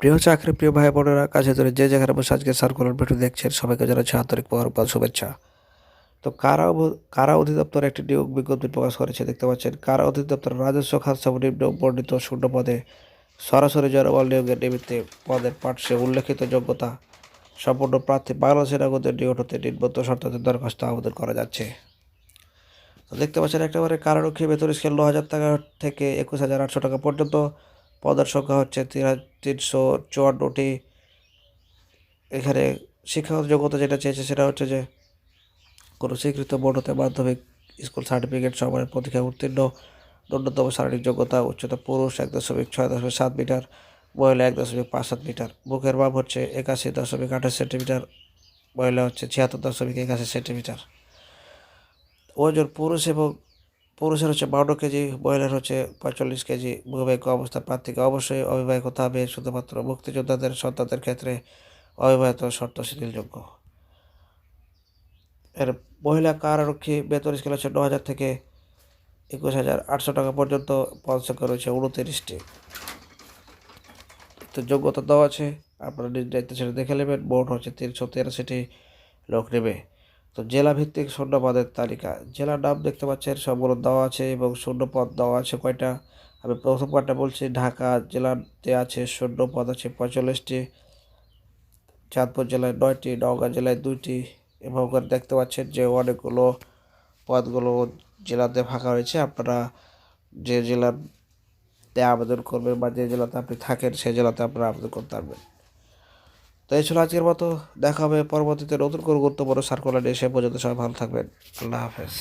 প্রিয় চাকরি, প্রিয় ভাই বোনেরা কাছে ধরে যে যেখানে বসে আজকে সার্কুলার ভিডিও দেখছেন, সবাইকে জানাচ্ছি আন্তরিক মোবারকবাদ শুভেচ্ছা। তো কারা কারা অধিদপ্তর একটি নিয়োগ বিজ্ঞপ্তি প্রকাশ করেছে দেখতে পাচ্ছেন, কারা অধিদপ্তর রাজস্ব খাত নিম্ন বর্ণিত শূন্য পদে সরাসরি জনবল নিয়োগের নিমিত্তে পদের পার্শ্বে উল্লেখিত যোগ্যতা সম্পূর্ণ প্রার্থী বাংলাদেশের নাগরিকদের নিয়োগ হতে নির্বদ্ধ শর্তাতে দরখাস্ত আবেদন করা যাচ্ছে। তো দেখতে পাচ্ছেন, একেবারে কারারক্ষী বেতন স্কেল ন হাজার টাকা থেকে একুশ হাজার আটশো টাকা পর্যন্ত পদের সংখ্যা হচ্ছে তিন হাজার তিনশো চুয়ান্নটি এখানে শিক্ষাগত যোগ্যতা যেটা চেয়েছে সেটা হচ্ছে যে কোনো স্বীকৃত বোর্ড হতে মাধ্যমিক স্কুল সার্টিফিকেট সমানের পরীক্ষায় উত্তীর্ণ। ন্যূনতম শারীরিক যোগ্যতা উচ্চতা পুরুষ এক দশমিক ছয় দশমিক সাত মিটার, মহিলা এক দশমিক পাঁচ সাত মিটার। বুকের মাপ হচ্ছে একাশি দশমিক আঠাশ সেন্টিমিটার, মহিলা হচ্ছে ছিয়াত্তর দশমিক একাশি সেন্টিমিটার। ওজন পুরুষ এবং পুরুষের হচ্ছে বারো কেজি, মহিলার হচ্ছে পঁয়তাল্লিশ কেজি। বিবাহিক অবস্থা প্রার্থীকে অবশ্যই অবিবাহিত হতে হবে, শুধুমাত্র মুক্তিযোদ্ধাদের, সন্তানদের ক্ষেত্রে অবিবাহিত শর্ত শিথিলযোগ্য। এর মহিলা কারারক্ষী বেতন স্কেল হচ্ছে ন হাজার থেকে একুশ হাজার আটশো টাকা পর্যন্ত পদ সংখ্যা রয়েছে উনতিরিশটি। তো যোগ্যতা দেওয়া আছে, আপনারা দায়িত্ব ছেড়ে দেখে নেবেন, মোট হচ্ছে তিনশো তেরাশিটি লোক নেবে। তো জেলা ভিত্তিক শূন্যপদের তালিকা। জেলার নাম দেখতে পাচ্ছেন সবগুলো দেওয়া আছে এবং শূন্যপদ দেওয়া আছে কয়টা? আমি প্রথম পার্টটা বলছি, ঢাকা জেলাতে আছে শূন্য পদ আছে পঁয়তাল্লিশটি, চাঁদপুর জেলায় নয়টি, নওগাঁ জেলায় দুইটি এবং দেখতে পাচ্ছেন যে অনেকগুলো পদগুলো জেলাতে ফাঁকা হয়েছে আপনারা যে জেলাতে আবেদন করবেন বা যে জেলাতে আপনি থাকেন সেই জেলাতে আপনারা আবেদন করতে পারবেন। তো এই ছিল আজকের মতো। দেখা হবে পরবর্তীতে নতুন করে গুরুত্বপূর্ণ সার্কুলার নিয়ে। সে পর্যন্ত সবাই ভালো থাকবেন। আল্লাহ হাফেজ।